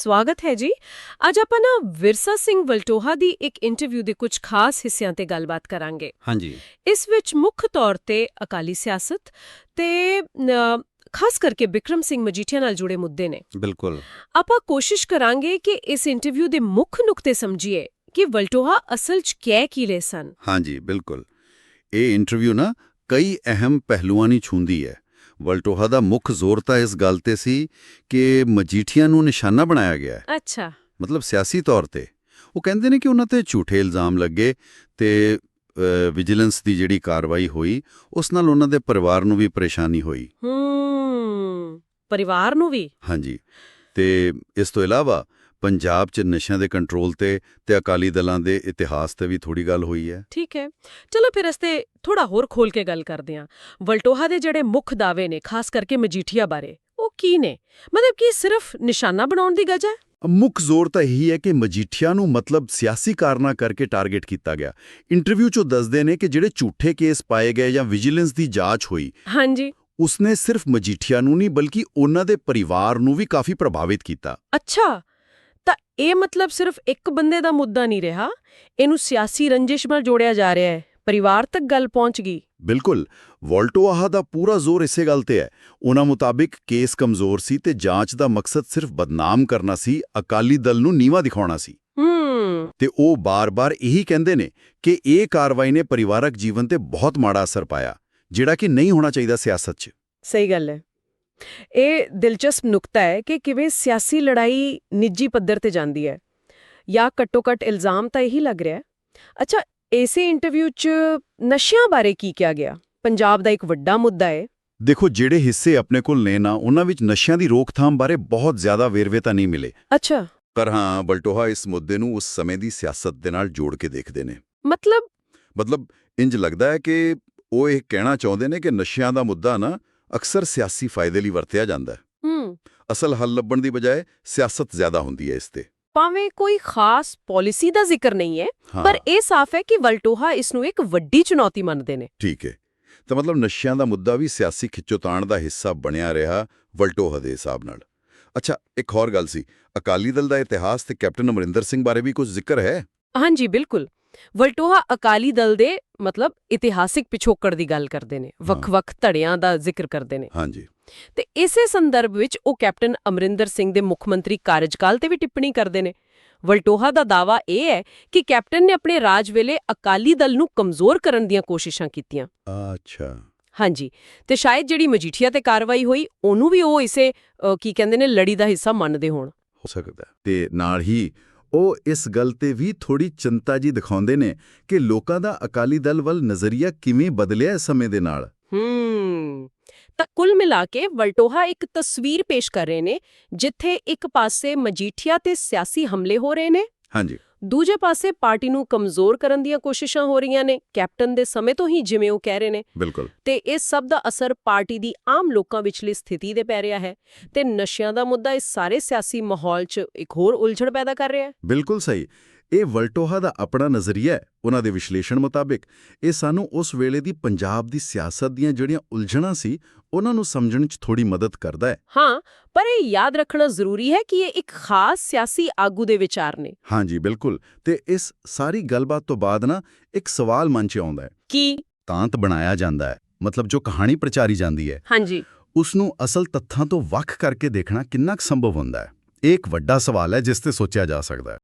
ਸਵਾਗਤ ਹੈ ਜੀ। ਅੱਜ ਆਪਾਂ ਨਾ ਵਿਰਸਾ ਸਿੰਘ ਵਲਟੋਹਾ ਦੀ ਇੱਕ ਇੰਟਰਵਿਊ ਦੇ ਕੁਝ ਖਾਸ ਹਿੱਸਿਆਂ ਤੇ ਗੱਲਬਾਤ ਕਰਾਂਗੇ। ਹਾਂਜੀ। ਇਸ ਵਿੱਚ ਮੁੱਖ ਤੌਰ ਤੇ ਅਕਾਲੀ ਸਿਆਸਤ ਤੇ ਖਾਸ ਕਰਕੇ ਬਿਕਰਮ ਸਿੰਘ ਮਜੀਠੀਆ ਨਾਲ ਜੁੜੇ ਮੁੱਦੇ ਨੇ। ਬਿਲਕੁਲ। ਆਪਾਂ ਕੋਸ਼ਿਸ਼ ਕਰਾਂਗੇ ਕਿ ਇਸ ਇੰਟਰਵਿਊ ਦੇ ਮੁੱਖ ਨੁਕਤੇ ਸਮਝੀਏ ਕਿ ਵਲਟੋਹਾ ਅਸਲ 'ਚ ਕਹਿ ਕੀ ਰਹੇ ਸਨ। ਹਾਂਜੀ ਬਿਲਕੁਲ। ਇਹ ਇੰਟਰਵਿਊ ਨਾ ਕਈ ਅਹਿਮ ਪਹਿਲੂਆਂ ਨੂੰ ਛੂੰਦੀ ਹੈ। ਵਲਟੋਹਾ ਦਾ ਮੁੱਖ ਜ਼ੋਰ ਤਾਂ ਇਸ ਗੱਲ ਤੇ ਸੀ ਕਿ ਮਜੀਠੀਆ ਨੂੰ ਨਿਸ਼ਾਨਾ ਬਣਾਇਆ ਗਿਆ ਹੈ। ਅੱਛਾ। ਮਤਲਬ ਸਿਆਸੀ ਤੌਰ ਤੇ। ਉਹ ਕਹਿੰਦੇ ਨੇ ਕਿ ਉਹਨਾਂ ਤੇ ਝੂਠੇ ਇਲਜ਼ਾਮ ਲੱਗੇ ਤੇ ਵਿਜੀਲੈਂਸ ਦੀ ਜਿਹੜੀ ਕਾਰਵਾਈ ਹੋਈ ਉਸ ਨਾਲ ਉਹਨਾਂ ਦੇ ਪਰਿਵਾਰ ਨੂੰ ਵੀ ਪਰੇਸ਼ਾਨੀ ਹੋਈ। ਹੂੰ। ਪਰਿਵਾਰ ਨੂੰ ਵੀ? ਹਾਂਜੀ। ਤੇ ਇਸ ਤੋਂ ਇਲਾਵਾ ਪੰਜਾਬ 'ਚ ਨਸ਼ਿਆਂ ਦੇ ਕੰਟਰੋਲ ਤੇ ਤੇ ਅਕਾਲੀ ਦਲਾਂ ਦੇ ਇਤਿਹਾਸ ਤੇ ਵੀ ਥੋੜੀ ਗੱਲ ਹੋਈ ਹੈ। ਠੀਕ ਹੈ। ਚਲੋ ਫਿਰ ਇਸ ਤੇ ਥੋੜਾ ਹੋਰ ਖੋਲ ਕੇ ਗੱਲ ਕਰਦੇ ਹਾਂ। ਵਲਟੋਹਾ ਦੇ ਜਿਹੜੇ ਮੁੱਖ ਦਾਅਵੇ ਨੇ ਖਾਸ ਕਰਕੇ ਮਜੀਠੀਆ ਬਾਰੇ ਉਹ ਕੀ ਨੇ? ਮਤਲਬ ਕਿ ਸਿਰਫ ਨਿਸ਼ਾਨਾ ਬਣਾਉਣ ਦੀ ਗਜਾ ਮੁੱਖ ਜ਼ੋਰ ਤਾਂ ਇਹੀ ਹੈ ਕਿ ਮਜੀਠੀਆ ਨੂੰ ਮਤਲਬ ਸਿਆਸੀ ਕਾਰਨਾਂ ਕਰਕੇ ਟਾਰਗੇਟ ਕੀਤਾ ਗਿਆ। ਇੰਟਰਵਿਊ 'ਚੋਂ ਦੱਸਦੇ ਨੇ ਕਿ ਜਿਹੜੇ ਝੂਠੇ ਕੇਸ ਪਾਏ ਗਏ ਜਾਂ ਵਿਜੀਲੈਂਸ ਦੀ ਜਾਂਚ ਹੋਈ ਹਾਂਜੀ। ਉਸਨੇ ਸਿਰਫ ਮਜੀਠੀਆ ਨੂੰ ਨਹੀਂ ਬਲਕਿ ਉਹਨਾਂ ਦੇ ਪਰਿਵਾਰ ਨੂੰ ਵੀ ਕਾਫੀ ਪ੍ਰਭਾਵਿਤ ਕੀਤਾ। ਅੱਛਾ। ਇਹ ਮਤਲਬ ਸਿਰਫ ਇੱਕ ਬੰਦੇ ਦਾ ਮੁੱਦਾ ਨਹੀਂ ਰਿਹਾ ਇਹਨੂੰ ਸਿਆਸੀ ਰੰਜਿਸ਼ ਨਾਲ ਜੋੜਿਆ ਜਾ ਰਿਹਾ ਹੈ ਪਰਿਵਾਰ ਤੱਕ ਗੱਲ ਪਹੁੰਚ ਗਈ। ਬਿਲਕੁਲ ਵੋਲਟੋਆਹਾ ਦਾ ਪੂਰਾ ਜ਼ੋਰ ਇਸੇ ਗੱਲ ਤੇ ਹੈ। ਉਹਨਾਂ ਮੁਤਾਬਿਕ ਕੇਸ ਕਮਜ਼ੋਰ ਸੀ ਤੇ ਜਾਂਚ ਦਾ ਮਕਸਦ ਸਿਰਫ ਬਦਨਾਮ ਕਰਨਾ ਸੀ ਅਕਾਲੀ ਦਲ ਨੂੰ ਨੀਵਾ ਦਿਖਾਉਣਾ ਸੀ। ਤੇ ਉਹ ਬਾਰ-ਬਾਰ ਇਹੀ ਕਹਿੰਦੇ ਨੇ ਕਿ ਇਹ ਕਾਰਵਾਈ ਨੇ ਪਰਿਵਾਰਕ ਜੀਵਨ ਤੇ ਬਹੁਤ ਮਾੜਾ ਅਸਰ ਪਾਇਆ ਜਿਹੜਾ ਕਿ ਨਹੀਂ ਹੋਣਾ ਚਾਹੀਦਾ ਸਿਆਸਤ 'ਚ। ਸਹੀ ਗੱਲ ਹੈ। ਇਹ ਦਿਲਚਸਪ ਨੁਕਤਾ ਹੈ ਕਿ ਕਿਵੇਂ ਸਿਆਸੀ ਲੜਾਈ ਨਿੱਜੀ ਪੱਧਰ ਤੇ ਜਾਂਦੀ ਹੈ ਜਾਂ ਘੱਟੋ-ਘੱਟ ਇਲਜ਼ਾਮ ਤਾਂ ਇਹੀ ਲੱਗ ਰਿਹਾ ਹੈ। ਅੱਛਾ ਇਸੇ ਇੰਟਰਵਿਊ 'ਚ ਨਸ਼ਿਆਂ ਬਾਰੇ ਕੀ ਕਿਹਾ ਗਿਆ? ਪੰਜਾਬ ਦਾ ਇੱਕ ਵੱਡਾ ਮੁੱਦਾ ਹੈ। ਦੇਖੋ ਜਿਹੜੇ ਹਿੱਸੇ ਆਪਣੇ ਕੋਲ ਨੇ ਨਾ ਉਹਨਾਂ ਵਿੱਚ ਨਸ਼ਿਆਂ ਦੀ ਰੋਕਥਾਮ ਬਾਰੇ ਬਹੁਤ ਜ਼ਿਆਦਾ ਵੇਰਵੇ ਤਾਂ ਨਹੀਂ ਮਿਲੇ। ਅੱਛਾ। ਪਰ ਹਾਂ ਬਲਟੋਹਾ ਇਸ ਮੁੱਦੇ ਨੂੰ ਉਸ ਸਮੇਂ ਦੀ ਸਿਆਸਤ ਦੇ ਨਾਲ ਜੋੜ ਕੇ ਦੇਖਦੇ ਨੇ। ਮਤਲਬ? ਮਤਲਬ ਇੰਜ ਲੱਗਦਾ ਹੈ ਕਿ ਉਹ ਇਹ ਕਹਿਣਾ ਚਾਹੁੰਦੇ ਨੇ ਕਿ ਨਸ਼ਿਆਂ ਦਾ ਮੁੱਦਾ ਨਾ ਅਕਸਰ ਸਿਆਸੀ ਫਾਇਦੇ ਲਈ ਵਰਤਿਆ ਜਾਂਦਾ ਹੈ। ਹੂੰ। ਅਸਲ ਹੱਲ ਲੱਭਣ ਦੀ ਬਜਾਏ ਸਿਆਸਤ ਜ਼ਿਆਦਾ ਹੁੰਦੀ ਹੈ ਇਸ ਤੇ। ਭਾਵੇਂ ਕੋਈ ਖਾਸ ਪਾਲਿਸੀ ਦਾ ਜ਼ਿਕਰ ਨਹੀਂ ਹੈ ਪਰ ਇਹ ਸਾਫ਼ ਹੈ ਕਿ ਵਲਟੋਹਾ ਇਸ ਨੂੰ ਇੱਕ ਵੱਡੀ ਚੁਣੌਤੀ ਮੰਨਦੇ ਨੇ। ਠੀਕ ਹੈ। ਤਾਂ ਮਤਲਬ ਨਸ਼ਿਆਂ ਦਾ ਮੁੱਦਾ ਵੀ ਸਿਆਸੀ ਖਿੱਚੋਤਾਣ ਦਾ ਹਿੱਸਾ ਬਣਿਆ ਰਿਹਾ ਵਲਟੋਹਾ ਦੇ ਹਿਸਾਬ ਨਾਲ। ਅੱਛਾ ਇੱਕ ਹੋਰ ਗੱਲ ਸੀ। ਅਕਾਲੀ ਦਲ ਦਾ ਇਤਿਹਾਸ ਤੇ ਕੈਪਟਨ ਅਮਰਿੰਦਰ ਸਿੰਘ ਬਾਰੇ ਵੀ ਕੁਝ ਜ਼ਿਕਰ ਹੈ? ਹਾਂਜੀ ਬਿਲਕੁਲ। ਵਲਟੋਹਾ ਅਕਾਲੀ ਦਲ ਦੇ ਮਤਲਬ ਇਤਿਹਾਸਿਕ ਪਿਛੋਕੜ ਦੀ ਗੱਲ ਕਰਦੇ ਨੇ ਵੱਖ-ਵੱਖ ਧੜਿਆਂ ਦਾ ਜ਼ਿਕਰ ਕਰਦੇ ਨੇ। ਹਾਂਜੀ। ਤੇ ਇਸੇ ਸੰਦਰਭ ਵਿੱਚ ਉਹ ਕੈਪਟਨ ਅਮਰਿੰਦਰ ਸਿੰਘ ਦੇ ਮੁੱਖ ਮੰਤਰੀ ਕਾਰਜਕਾਲ ਤੇ ਵੀ ਟਿੱਪਣੀ ਕਰਦੇ ਨੇ। ਵਲਟੋਹਾ ਦਾ ਦਾਵਾ ਇਹ ਹੈ ਕਿ ਕੈਪਟਨ ਨੇ ਆਪਣੇ ਰਾਜ ਵੇਲੇ ਅਕਾਲੀ ਦਲ ਨੂੰ ਕਮਜ਼ੋਰ ਕਰਨ ਦੀਆਂ ਕੋਸ਼ਿਸ਼ਾਂ ਕੀਤੀਆਂ। ਅੱਛਾ। ਹਾਂਜੀ। ਤੇ ਸ਼ਾਇਦ ਜਿਹੜੀ ਮਜੀਠੀਆ ਤੇ ਕਾਰਵਾਈ ਹੋਈ ਉਹਨੂੰ ਵੀ ਉਹ ਇਸੇ ਕੀ ਕਹਿੰਦੇ ਨੇ ਲੜੀ ਦਾ ਹਿੱਸਾ ਮੰਨਦੇ ਹੋਣ। ਹੋ ਸਕਦਾ। ਤੇ ਨਾਲ ਹੀ ਉਹ ਇਸ ਗੱਲ ਤੇ ਵੀ ਥੋੜੀ ਚਿੰਤਾ ਜੀ ਦਿਖਾਉਂਦੇ ਨੇ ਕਿ ਲੋਕਾਂ ਦਾ ਅਕਾਲੀ ਦਲ ਵੱਲ ਨਜ਼ਰੀਆ ਕਿਵੇਂ ਬਦਲਿਆ ਇਸ ਸਮੇਂ ਦੇ ਨਾਲ। ਹੂੰ ਤਾਂ ਕੁੱਲ ਮਿਲਾ ਕੇ ਵਲਟੋਹਾ ਇੱਕ ਤਸਵੀਰ ਪੇਸ਼ ਕਰ ਰਹੇ ਨੇ ਜਿੱਥੇ ਇੱਕ ਪਾਸੇ ਮਜੀਠੀਆ ਤੇ ਸਿਆਸੀ ਹਮਲੇ ਹੋ ਰਹੇ ਨੇ। ਹਾਂਜੀ। ਦੂਜੇ ਪਾਸੇ ਪਾਰਟੀ ਨੂੰ ਕਮਜ਼ੋਰ ਕਰਨ ਦੀਆਂ ਕੋਸ਼ਿਸ਼ਾਂ ਹੋ ਰਹੀਆਂ ਨੇ ਕੈਪਟਨ ਦੇ ਸਮੇਂ ਤੋਂ ਹੀ ਜਿਵੇਂ ਉਹ ਕਹਿ ਰਹੇ ਨੇ। ਬਿਲਕੁਲ। ਤੇ ਇਸ ਸਭ ਦਾ ਅਸਰ ਪਾਰਟੀ ਦੀ ਆਮ ਲੋਕਾਂ ਵਿਚਲੀ ਸਥਿਤੀ ਤੇ ਪੈ ਰਿਹਾ ਹੈ ਤੇ ਨਸ਼ਿਆਂ ਦਾ ਮੁੱਦਾ ਇਸ ਸਾਰੇ ਸਿਆਸੀ ਮਾਹੌਲ 'ਚ ਇੱਕ ਹੋਰ ਉਲਝਣ ਪੈਦਾ ਕਰ ਰਿਹਾ ਹੈ। ਬਿਲਕੁਲ ਸਹੀ। ਇਹ ਵਲਟੋਹਾ ਦਾ ਆਪਣਾ ਨਜ਼ਰੀਆ ਹੈ ਉਹਨਾਂ ਦੇ ਵਿਸ਼ਲੇਸ਼ਣ ਮੁਤਾਬਿਕ। ਇਹ ਸਾਨੂੰ ਉਸ ਵੇਲੇ ਦੀ ਪੰਜਾਬ ਦੀ ਸਿਆਸਤ ਦੀਆਂ ਜਿਹੜੀਆਂ ਉਲਝਣਾਂ ਸੀ ਉਹਨਾਂ ਨੂੰ ਸਮਝਣ 'ਚ ਥੋੜੀ ਮਦਦ ਕਰਦਾ ਹੈ। ਹਾਂ ਪਰ ਇਹ ਯਾਦ ਰੱਖਣਾ ਜ਼ਰੂਰੀ ਹੈ ਕਿ ਇਹ ਇੱਕ ਖਾਸ ਸਿਆਸੀ ਆਗੂ ਦੇ ਵਿਚਾਰ ਨੇ। ਹਾਂਜੀ ਬਿਲਕੁਲ। ਤੇ ਇਸ ਸਾਰੀ ਗੱਲਬਾਤ ਤੋਂ ਬਾਅਦ ਨਾ ਇੱਕ ਸਵਾਲ ਮਨ 'ਚ ਆਉਂਦਾ ਹੈ। ਕੀ? ਤਾਂਤ ਬਣਾਇਆ ਜਾਂਦਾ ਹੈ ਮਤਲਬ ਜੋ ਕਹਾਣੀ ਪ੍ਰਚਾਰੀ ਜਾਂਦੀ ਹੈ। ਹਾਂਜੀ। ਉਸ ਨੂੰ ਅਸਲ ਤੱਥਾਂ ਤੋਂ ਵੱਖ ਕਰਕੇ ਦੇਖਣਾ ਕਿੰਨਾ ਕੁ ਸੰਭਵ ਹੁੰਦਾ ਹੈ? ਇਹ ਇੱਕ ਵੱਡਾ ਸਵਾਲ ਹੈ ਜਿਸ ਤੇ ਸੋਚਿਆ ਜਾ ਸਕਦਾ ਹੈ।